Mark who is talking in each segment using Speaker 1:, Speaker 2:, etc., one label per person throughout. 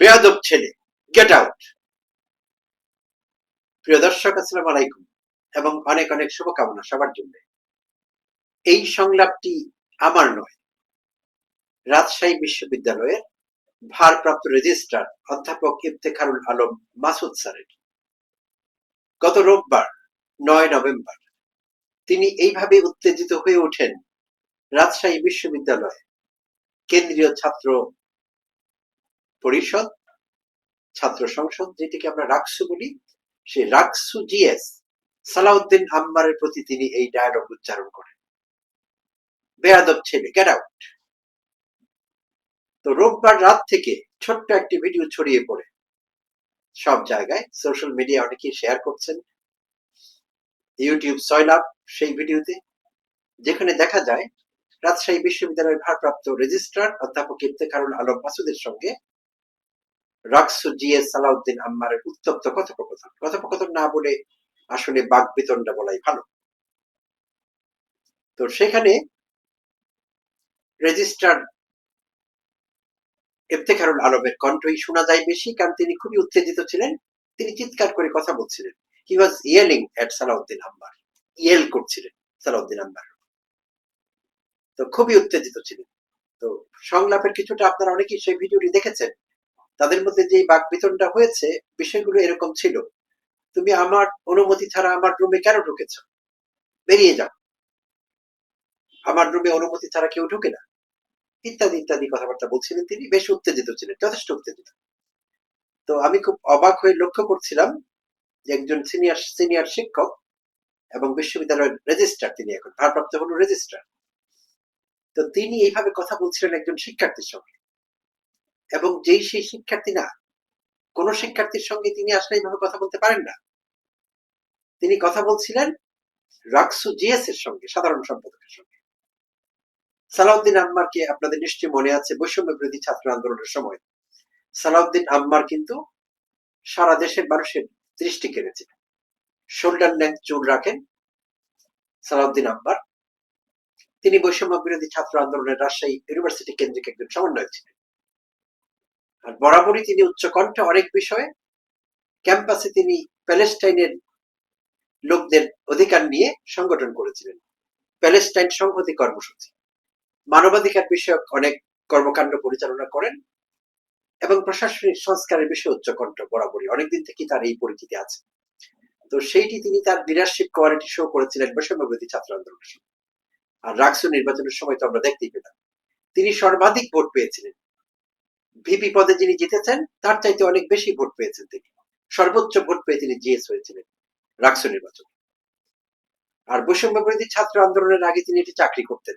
Speaker 1: বেয়াদব ছেলে get out প্রিয় দর্শক, আসসালাম আলাইকুম এবং অনেক অনেক শুভকামনা সবার জন্য। এই সংলাপটি আমার নয়, রাজশাহী বিশ্ববিদ্যালয়ের ভারপ্রাপ্ত রেজিস্ট্রার অধ্যাপক ইফতেখারুল আলম মাসুদ স্যারের। গত রোববার, নয় নভেম্বর, তিনি এইভাবে উত্তেজিত হয়ে ওঠেন রাজশাহী বিশ্ববিদ্যালয়। কেন্দ্রীয় ছাত্র পরিষদ, ছাত্র সংসদ, যেটিকে আমরা রাকসু বলি, সেই রাকসু জিএস, সালাউদ্দিন আম্মারের প্রতি তিনি এই ডায়লগ উচ্চারণ করেন। বেয়াদব ছেলে গেট আউট তো রোববার রাত থেকে ছোট্ট একটি ভিডিও ছড়িয়ে পড়ে। সব জায়গায় সোশ্যাল মিডিয়া অনেকেই শেয়ার করছেন। ইউটিউব সয়লাভ সেই ভিডিওতে যেখানে দেখা যায়, রাজশাহী বিশ্ববিদ্যালয়ের ভারপ্রাপ্ত রেজিস্ট্রার অধ্যাপক ইফতেখারুল আলম মাসুদের সঙ্গে রাকসু সালাউদ্দিন আম্মারের উত্তপ্ত কথোপকথন। কথোপকথন না বলে আসলে বিতণ্ডা বলাই ভালো। তো সেখানে রেজিস্ট্রার ইফতেখারুল আলমের কণ্ঠই শোনা যায় বেশি, কারণ তিনি খুবই উত্তেজিত ছিলেন। তিনি চিৎকার করে কথা বলছিলেন। He was yelling at Salauddin Ambar yell করছিলেন সালাউদ্দিন আম্বার তো খুবই উত্তেজিত ছিলেন। তো সংলাপের কিছুটা আপনারা অনেকেই সেই ভিডিওটি দেখেছেন। তাদের মধ্যে যে বাক বিতণ্ডা হয়েছে, বিষয়গুলো এরকম ছিল। তুমি আমার অনুমতি ছাড়া আমার রুমে কেন ঢুকেছ? বেরিয়ে যাও। আমার রুমে অনুমতি ছাড়া কেউ ঢুকে না। ইত্যাদি ইত্যাদি কথাবার্তা বলছিলেন তিনি। বেশ উত্তেজিত ছিলেন, যথেষ্ট উত্তেজিত। তো আমি খুব অবাক হয়ে লক্ষ্য করছিলাম যে একজন সিনিয়র সিনিয়র শিক্ষক এবং বিশ্ববিদ্যালয়ের রেজিস্ট্রার, তিনি এখন ভারপ্রাপ্ত হল রেজিস্ট্রার। তো তিনি এইভাবে কথা বলছিলেন একজন শিক্ষার্থীর সঙ্গে। এবং যেই সেই শিক্ষার্থী না, কোন শিক্ষার্থীর সঙ্গে তিনি আসলে এইভাবে কথা বলতে পারেন না। তিনি কথা বলছিলেন রাকসু জিএস এর সঙ্গে, সাধারণ সম্পাদকের সঙ্গে। সালাউদ্দিন আম্মারকে আপনাদের নিশ্চয়ই মনে আছে, বৈষম্য বিরোধী ছাত্র আন্দোলনের সময়। সালাউদ্দিন আম্মার কিন্তু সারা দেশের মানুষের দৃষ্টি কেড়েছিলেন শোল্ডার লেন্থ চুল রাখেন সালাউদ্দিন আম্বার তিনি বৈষম্য বিরোধী ছাত্র আন্দোলনের রাজশাহী ইউনিভার্সিটি কেন্দ্রিক একজন সমন্বয়ক ছিলেন। আর বরাবরই তিনি উচ্চকণ্ঠে অনেক বিষয়ে ক্যাম্পাসে তিনি প্যালেস্টাইনের লোকদের অধিকার নিয়ে সংগঠন করেছিলেন। প্যালেস্টাইন সংহতি কর্মসূচি। মানবাধিকার বিষয়ক অনেক কর্মকাণ্ড পরিচালনা করেন এবং প্রশাসনিক সংস্কারের বিষয়ে উচ্চকণ্ঠ বরাবরই। অনেকদিন থেকে তার এই পরিচিতি আছে। তো সেইটি তিনি তার লিডারশিপ কোয়ালিটি শো করেছিলেন বৈষম্য ছাত্র আন্দোলনের সময়। আর রাকসু নির্বাচনের সময় তো আমরা দেখতেই পেলাম। তিনি সর্বাধিক ভোট পেয়েছিলেন। ভিপি পদে যিনি জিতেছেন, তার চাইতে অনেক বেশি ভোট পেয়েছেন তিনি। সর্বোচ্চ ভোট পেয়ে তিনি জিএস হয়েছিলেন রাকসু নির্বাচন। আর বৈষম্য বিরোধী ছাত্র আন্দোলনের আগে তিনি এটি চাকরি করতেন।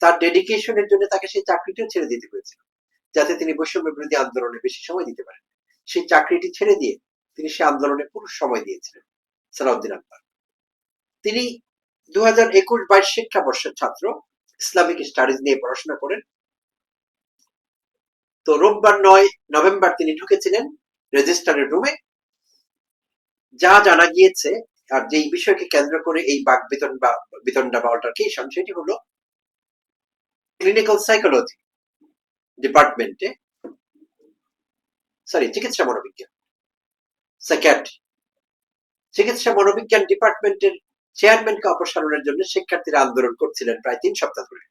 Speaker 1: তার ডেডিকেশনের জন্য তাকে সেই চাকরিটিও ছেড়ে দিতে হয়েছিল, যাতে তিনি বৈষম্য বিরোধী আন্দোলনে বেশি সময় দিতে পারেন। সেই চাকরিটি ছেড়ে দিয়ে তিনি সে আন্দোলনে পুরো সময় দিয়েছিলেন, সালাউদ্দিন আকবর তিনি দু হাজার একুশ বাইশ শিক্ষাবর্ষের ছাত্র, ইসলামিক স্টাডিজ নিয়ে পড়াশোনা করেন। তো রোববার নয় নভেম্বর তিনি ঢুকেছিলেন রেজিস্টারের রুমে যা জানা গিয়েছে, আর যেই বিষয়কে কেন্দ্র করে এই বাক বিতন বা, বিতণ্ডা বা অল্টারকেশন সেটি হলো ক্লিনিক্যাল সাইকোলজি ডিপার্টমেন্টে সরি চিকিৎসা মনোবিজ্ঞান সাইকিয়াট্রি চিকিৎসা মনোবিজ্ঞান ডিপার্টমেন্টের চেয়ারম্যানকে অপসারণের জন্য শিক্ষার্থীরা আন্দোলন করছিলেন প্রায় তিন সপ্তাহ ধরে।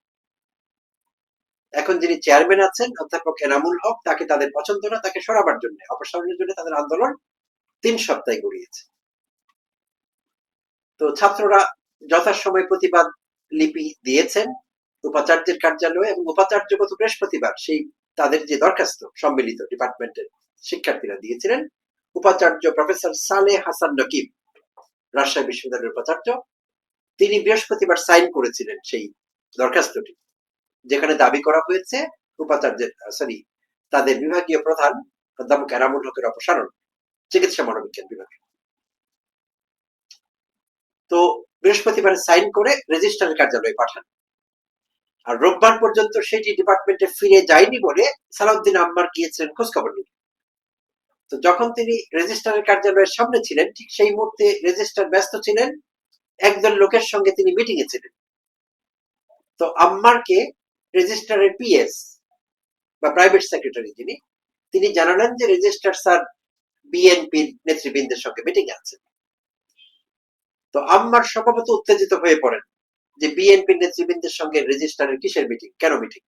Speaker 1: এখন যিনি চেয়ারম্যান আছেন, অধ্যাপক এনামুল হক, তাকে তাদের পছন্দ না, তাকে সরাবার জন্য, অপসারণের জন্য তাদের আন্দোলন তিন সপ্তাহে গড়িয়েছে। তো ছাত্ররা যথাসময় প্রতিবাদ লিপি দিয়েছেন উপাচার্যের কার্যালয়ে এবং উপাচার্য গত বৃহস্পতিবার সেই তাদের যে দরখাস্ত সম্মিলিত ডিপার্টমেন্টের শিক্ষার্থীরা দিয়েছিলেন, উপাচার্য প্রফেসর সালে হাসান নকিব, রাজশাহী বিশ্ববিদ্যালয়ের উপাচার্য, তিনি বৃহস্পতিবার সাইন করেছিলেন সেই দরখাস্তটি। যেখানে দাবি করা হয়েছে উপাচার্যের সরি তাদের বিভাগীয় প্রধান অধ্যাপক এরামুল হকের অপসারণ, চিকিৎসা মনোবিজ্ঞান বিভাগে। তো বৃহস্পতিবার সাইন করে রেজিস্ট্রারের কার্যালয়ে পাঠান। আর রোববার পর্যন্ত সেটি ডিপার্টমেন্টে ফিরে যায়নি বলে সালাউদ্দিন আম্মার গিয়েছিলেন খোঁজখবর নিতে। তো যখন তিনি রেজিস্ট্রারের কার্যালয়ের সামনে ছিলেন, ঠিক সেই মুহূর্তে রেজিস্ট্রার ব্যস্ত ছিলেন একজন লোকের সঙ্গে তিনি মিটিং এ ছিলেন। তো আম্মারকে রেজিস্ট্রারের পিএস বা প্রাইভেট সেক্রেটারি যিনি, তিনি জানালেন যে রেজিস্ট্রার স্যার বিএনপির নেতৃবৃন্দের সঙ্গে মিটিং আছে তো আম্মার সম্ভবত উত্তেজিত হয়ে পড়েন যে বিএনপির নেতৃবৃন্দের সঙ্গে রেজিস্ট্রারের কিসের মিটিং কেন মিটিং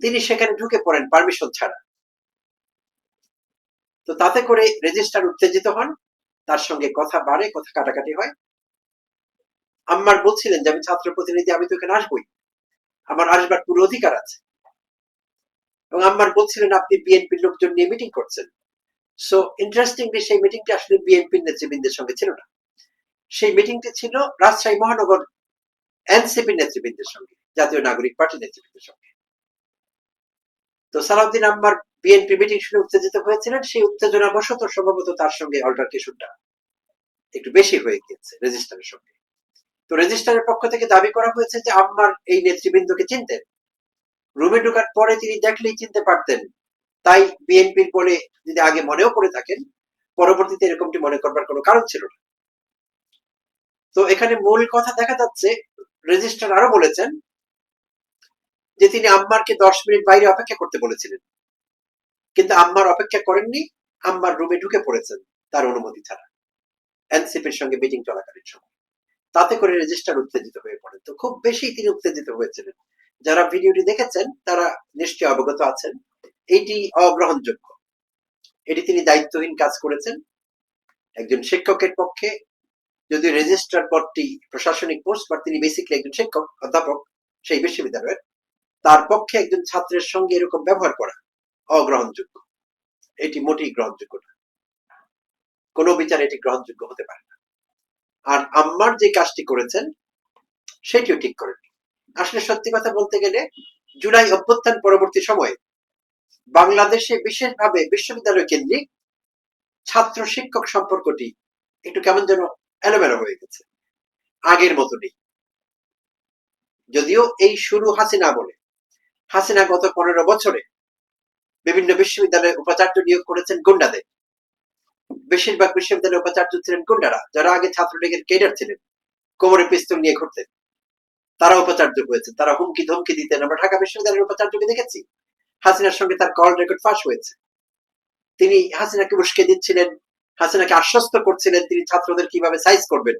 Speaker 1: তিনি সেখানে ঢুকে পড়েন পারমিশন ছাড়া। তো তাতে করে রেজিস্ট্রার উত্তেজিত হন, তার সঙ্গে কথা বাড়ে, কথা কাটাকাটি হয়। আম্মার বলছিলেন যে, আমি ছাত্র প্রতিনিধি, আমি তো এখানে আসবই। আমার আসবার পুরো অধিকার আছে। এবং আম্মার বলছিলেন, আপনি বিএনপির লোকজন নিয়ে মিটিং করছেন। সো ইন্টারেস্টিংলি সেই মিটিংটি আসলে বিএনপির নেতৃবৃন্দের সঙ্গে ছিল না। সেই মিটিংটি ছিল রাজশাহী মহানগর এনসিপি নেতৃবৃন্দের সঙ্গে, জাতীয় নাগরিক পার্টি নেতৃবৃন্দের সঙ্গে। তো সালাউদ্দিন আম্মার বিএনপি মিটিং শুনে উত্তেজিত হয়েছিলেন। সেই উত্তেজনা বশত সম্ভবত তার সঙ্গে অল্টারকেশনটা একটু বেশি হয়ে গিয়েছে রেজিস্টারের সঙ্গে। তো রেজিস্টারের পক্ষ থেকে দাবি করা হয়েছে যে আম্মার এই নেতৃবৃন্দকে চিনতেন। রুমে ঢোকার পরে তিনি দেখলেই চিনতে পারতেন। তাই বিএনপির বলে যদি আগে মনেও করে থাকেন, পরবর্তীতে এরকমটি মনে করবার কোনো কারণ ছিল না। তো এখানে মূল কথা দেখা যাচ্ছে, রেজিস্ট্রার আরও বলেছেন যে তিনি আম্মারকে দশ মিনিট বাইরে অপেক্ষা করতে বলেছিলেন। কিন্তু আম্মার অপেক্ষা করেননি, আম্মার রুমে ঢুকে পড়েছেন তার অনুমতি ছাড়া। এনসিপির সঙ্গে মিটিং চলাকালীন সময়। তাতে করে রেজিস্টার উত্তেজিত হয়ে পড়েন। তো খুব বেশি তিনি উত্তেজিত হয়েছিলেন। যারা ভিডিওটি দেখেছেন, তারা নিশ্চয়ই অবগত আছেন, এটি অগ্রহণযোগ্য। এটি তিনি দায়িত্বহীন কাজ করেছেন। একজন শিক্ষকের পক্ষে যদি রেজিস্ট্রার পদটি প্রশাসনিক পোস্ট বা তিনি বেসিক্যালি একজন শিক্ষক, অধ্যাপক সেই বিশ্ববিদ্যালয়ের, তার পক্ষে একজন ছাত্রের সঙ্গে এরকম ব্যবহার করা অগ্রহণযোগ্য। এটি মোটেই গ্রহণযোগ্য না। কোনো বিচার এটি গ্রহণযোগ্য হতে পারে না। আর আম্মার যে কাজটি করেছেন, সেটিও ঠিক করেন। আসলে সত্যি কথা বলতে গেলে, জুলাই অভ্যুত্থান পরবর্তী সময়ে বাংলাদেশে বিশেষভাবে বিশ্ববিদ্যালয় কেন্দ্রিক ছাত্র শিক্ষক সম্পর্কটি একটু কেমন যেন এলোমেলো হয়ে গেছে। আগের মতো নেই যদিও এই শুরু হাসিনা বলে। হাসিনা গত পনেরো বছরে বিভিন্ন বিশ্ববিদ্যালয়ে উপাচার্য নিয়োগ করেছেন গুন্ডাদের। বেশিরভাগ বিশ্ববিদ্যালয়ে উপাচার্য ছিলেন গুন্ডারা, যারা আগে ছাত্রলীগের কেডার ছিলেন। কোমরে পিস্তল নিয়ে ঘুরতেন তারা উপাচার্য হয়েছে। তারা হুমকি ধমকি দিতেন। আমরা ঢাকা বিশ্ববিদ্যালয়ের উপাচার্যকে দেখেছি। হাসিনার সঙ্গে তার কল রেকর্ড ফাঁস হয়েছে। তিনি হাসিনাকে উস্কে দিচ্ছিলেন, হাসিনাকে আশ্বস্ত করছিলেন তিনি ছাত্রদের কীভাবে সাইজ করবেন।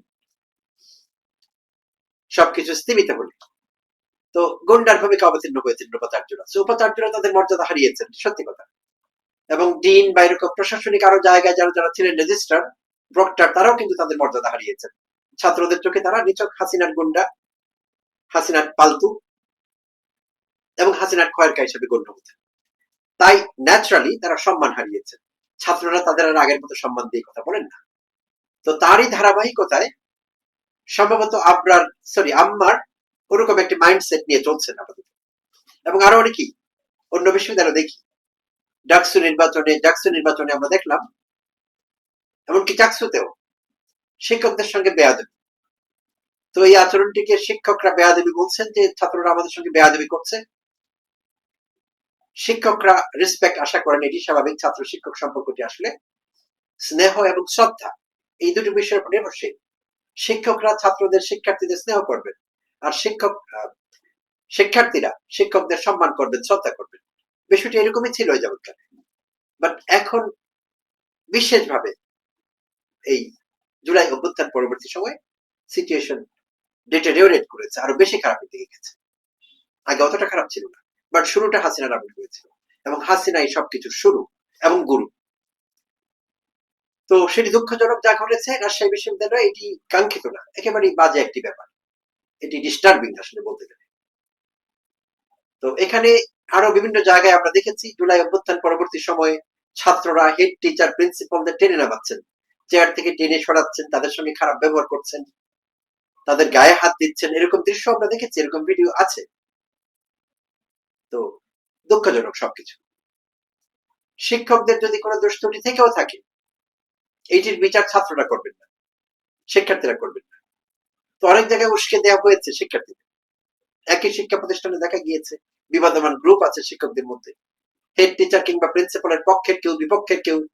Speaker 1: সবকিছু স্থিমিত হলে। তো গুন্ডার ভূমিকা অবতীর্ণ হয়েছেন উপাচার্যরা। উপাচার্যরা তাদের মর্যাদা হারিয়েছেন, সত্যি কথা। এবং ডিন বা এরকম প্রশাসনিক আরও জায়গায় যারা যারা ছিলেন রেজিস্ট্রার প্রক্টর তারাও কিন্তু তাদের মর্যাদা হারিয়েছেন। ছাত্রদের চোখে তারা নিচক হাসিনার গুন্ডা, হাসিনার পালতু এবং হাসিনার খয়েরকা হিসেবে গণ্য হতেন তাই ন্যাচারালি তারা সম্মান হারিয়েছেন। ছাত্ররা তাদের আর আগের মতো সম্মান দিয়ে কথা বলেন না। তো তারই ধারাবাহিকতায় সম্ভবত আবরার সরি আম্মার ওরকম একটি মাইন্ডসেট নিয়ে চলছেন আপাতত। এবং আরও অনেকেই, অন্য বিশ্ববিদ্যালয় দেখি। ডাকসু নির্বাচনে ডাকসু নির্বাচনে আমরা দেখলাম, এমনকি চাকসুতেও শিক্ষকদের সঙ্গে বেয়াদবি। তো এই আচরণটিকে শিক্ষকরা বেয়াদবি বলছেন যে ছাত্ররা আমাদের সঙ্গে বেয়াদবি করছে। শিক্ষকরা রেসপেক্ট আশা করেন, এটি স্বাভাবিক ছাত্র শিক্ষক সম্পর্কটি আসলে স্নেহ এবং শ্রদ্ধা, এই দুটি বিষয়ের উপর নির্ভরশীল। শিক্ষকরা ছাত্রদের শিক্ষার্থীদের স্নেহ করবেন, আর শিক্ষক শিক্ষার্থীরা শিক্ষকদের সম্মান করবেন, শ্রদ্ধা করবেন। বিষয়টি এরকমই ছিল যাবৎকালে বাট এখন বিশেষভাবে এই জুলাই অভ্যুত্থান পরবর্তী সময় সিচুয়েশন ডেটেরিওরেট করেছে, আরও বেশি খারাপের দিকে গেছে। আগে অতটা খারাপ ছিল না বাট শুরুটা হাসিনার আমল হয়েছিল। এবং হাসিনাই সবকিছুর শুরু এবং গুরু। তো সেটি দুঃখজনক যা ঘটেছে, রাজশাহী বিশ্ববিদ্যালয় এটি কাঙ্ক্ষিত না, একেবারেই বাজে একটি ব্যাপার। এটি ডিস্টার্বিং আসলে বলতে গেলে। তো এখানে আরও বিভিন্ন জায়গায় আমরা দেখেছি, জুলাই অভ্যুত্থান পরবর্তী সময়ে ছাত্ররা হেড টিচার প্রিন্সিপালদের টেনে নামাচ্ছেন। চেয়ার থেকে টেনে সরাচ্ছেন, তাদের সঙ্গে খারাপ ব্যবহার করছেন। তাদের গায়ে হাত দিচ্ছেন, এরকম দৃশ্য আমরা দেখেছি, এরকম ভিডিও আছে। তো দুঃখজনক সবকিছু। শিক্ষকদের যদি কোনো দোষ ত্রুটি থেকেও থাকে, এইটির বিচার ছাত্ররা করবেন না, শিক্ষার্থীরা করবেন না। তো অনেক জায়গায় উস্কে দেওয়া হয়েছে শিক্ষার্থীদের। একই শিক্ষা প্রতিষ্ঠানে দেখা গিয়েছে বিবাদমান গ্রুপ আছে শিক্ষকদের মধ্যে। হেড টিচার কিংবা প্রিন্সিপালের পক্ষের কেউ, বিপক্ষের কেউ,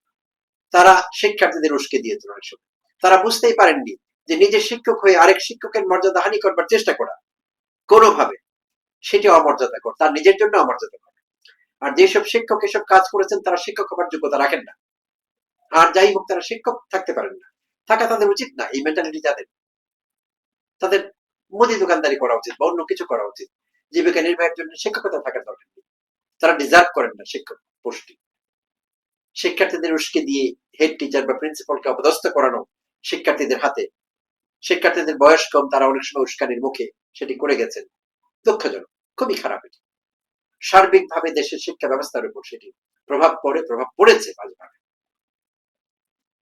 Speaker 1: তারা শিক্ষার্থীদের উস্কে দিয়েছে অনেক সময় তারা বুঝতেই পারেননি যে নিজের শিক্ষক হয়ে আরেক শিক্ষকের মর্যাদা হানি করবার চেষ্টা করা। কোনোভাবে। সেটি অমর্যাদা কর তার নিজের জন্য অমর্যাদা কর আর যেসব শিক্ষক এসব কাজ করেছেন, তারা শিক্ষক হবার যোগ্যতা রাখেন না। আর যাই হোক, তারা শিক্ষক থাকতে পারেন না। থাকা তাদের উচিত না, এই মেন্টালিটি যাদের। তাদের মুদি দোকানদারি করা উচিত বা অন্য কিছু করা উচিত। জীবিকা নির্বাহের জন্য শিক্ষকতা থাকার দরকার তারা ডিজার্ভ করেন না শিক্ষক পোস্টটি। শিক্ষার্থীদের উস্কে দিয়ে হেড টিচার বা প্রিন্সিপালকে অপদস্থ করানো শিক্ষার্থীদের হাতে। শিক্ষার্থীদের বয়স কম, তারা অনেক সময় উস্কানির মুখে সেটি করে গেছেন। দুঃখজনক, খুবই খারাপ এটি। সার্বিকভাবে দেশের শিক্ষা ব্যবস্থার উপর সেটি প্রভাব পড়ে, প্রভাব পড়েছে বাজেভাবে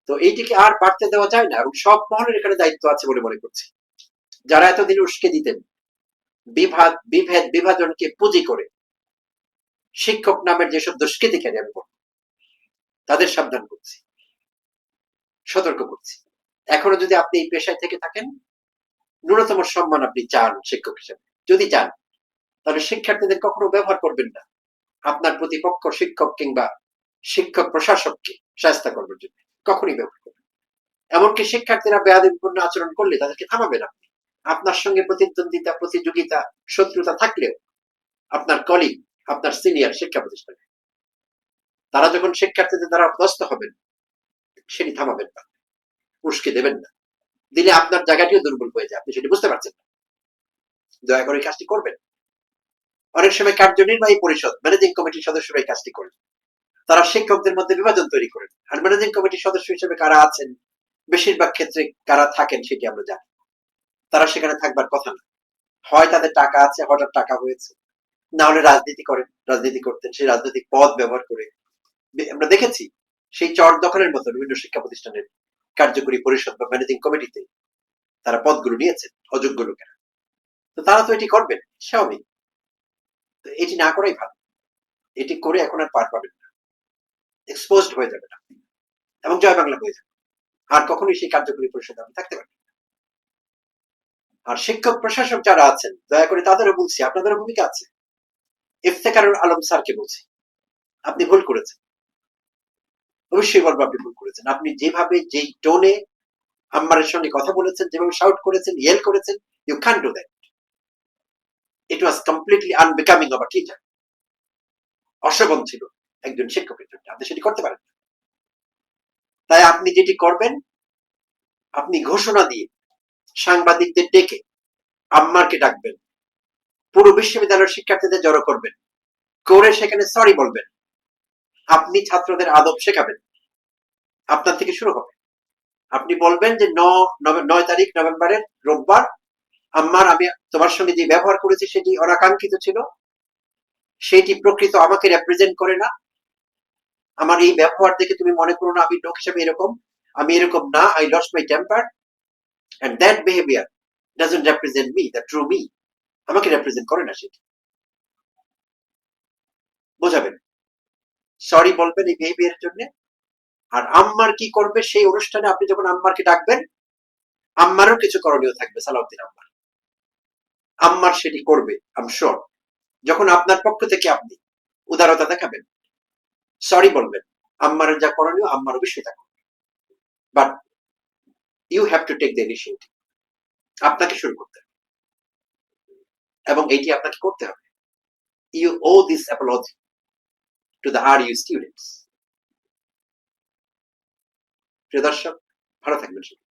Speaker 1: তো এইটিকে আর বাড়তে দেওয়া যায় না, এবং সব মহলের এখানে দায়িত্ব আছে বলে মনে করছি। যারা এতদিন উস্কে দিতেন বিভাদ বিভেদ, বিভাজনকে পুঁজি করে শিক্ষক নামের যেসব দুষ্কৃতিকারী আমি বলব, তাদের সাবধান করছি, সতর্ক করছি। এখনও যদি আপনি এই পেশায় থেকে থাকেন, ন্যূনতম সম্মান আপনি চান শিক্ষক হিসেবে। যদি চান, তাহলে শিক্ষার্থীদের কখনো ব্যবহার করবেন না। আপনার প্রতিপক্ষ শিক্ষক কিংবা শিক্ষক প্রশাসককে শাস্তা করবার জন্য। কখনই ব্যবহার করবেন এমনকি শিক্ষার্থীরা বেয়াদবিপূর্ণ আচরণ করলে তাদেরকে থামাবেন আপনি। আপনার সঙ্গে প্রতিদ্বন্দ্বিতা, প্রতিযোগিতা, শত্রুতা থাকলেও আপনার কলিগ আপনার সিনিয়র শিক্ষা প্রতিষ্ঠানে, তারা যখন শিক্ষার্থীদের দ্বারা অভ্যস্ত হবেন, সেটি থামাবেন না, উস্কে দেবেন না। দিলে আপনার জায়গাটিও দুর্বল হয়ে যায়, আপনি সেটি বুঝতে পারছেন না। দয়া করে কাজটি করবেন। অনেক সময় কার্যনির্বাহী পরিষদ ম্যানেজিং কমিটির সদস্যরা এই কাজটি করেন। তারা শিক্ষকদের মধ্যে বিভাজন তৈরি করেন। আর ম্যানেজিং কমিটির সদস্য হিসেবে কারা আছেন, বেশিরভাগ ক্ষেত্রে কারা থাকেন সেটি আমরা জানি। তারা সেখানে থাকবার কথা না। হয় তাদের টাকা আছে, হঠাৎ টাকা হয়েছে। না হলে রাজনীতি করেন, রাজনীতি করতেন, সেই রাজনৈতিক পদ ব্যবহার করে। আমরা দেখেছি, সেই চর দখলের মতো বিভিন্ন শিক্ষা প্রতিষ্ঠানের কার্যকরী পরিষদ বা ম্যানেজিং কমিটিতে তারা পদগুলো নিয়েছেন, অযোগ্য লোকেরা। তো তারা তো এটি করবেন স্বাভাবিক তো এটি না করাই ভালো। এটি করে এখন আর পার পাবেন না। এক্সপোজড হয়ে যাবেন আপনি। এবং জয় বাংলা হয়ে যাবে। আর কখনোই সেই কার্যকরী পরিষদে আপনি থাকতে পারবেন না। আর শিক্ষক, প্রশাসক যারা আছেন, দয়া করে তাদেরও বলছি, আপনাদেরও ভূমিকা আছে। ইফতেকারুল আলম স্যারকে বলছি, আপনি ভুল করেছেন। অবশ্যই বলব আপনি ভুল করেছেন। আপনি যেভাবে যেই টোনে আম্মারের সঙ্গে কথা বলেছেন, যেভাবে শাউট করেছেন ইয়েল করেছেন you can do that it was completely unbecoming of a teacher অশোভন ছিল একজন শিক্ষকের জন্য। আপনি সেটি করতে পারেন তাই আপনি যেটি করবেন, আপনি ঘোষণা দিয়ে সাংবাদিকদের ডেকে আম্মারকে ডাকবেন। পুরো বিশ্ববিদ্যালয়ের শিক্ষার্থীদের জড়ো করবেন। করে সেখানে সরি বলবেন। আপনি ছাত্রদের আদব শেখাবেন। আপনার থেকে শুরু হবে। আপনি বলবেন যে নয় তারিখ নভেম্বরের রোববার আম্মার আমি তোমার সঙ্গে যে ব্যবহার করেছি সেটি অনাকাঙ্ক্ষিত ছিল। সেটি প্রকৃত আমাকে রেপ্রেজেন্ট করে না। আমার এই ব্যবহার দেখে তুমি মনে করো না আমি লোক হিসেবে এরকম। আমি এরকম না I lose my temper and that behaviour doesn't represent me the true me আমাকে রেপ্রেজেন্ট করে না সেটি বোঝাবেন? সরি বলবেন এই বিহেভিয়ারের জন্য? আর আম্মার কি করবে? সেই অনুষ্ঠানে আপনি যখন আম্মারকে ডাকবেন, আম্মারও কিছু করণীয় থাকবে, সালাউদ্দিন আম্মার। আম্মার সেটি করবে আম শিওর যখন আপনার পক্ষ থেকে আপনি উদারতা দেখাবেন সরি বলবেন, আম্মারের যা করণীয়, আম্মার অবশ্যই তা করবে। But you have to take the initiative আপনাকে শুরু করতে হবে। এবং এইটি আপনাকে করতে হবে। You owe this apology to the R U students প্রিয় দর্শক, ভালো থাকবেন সবাই।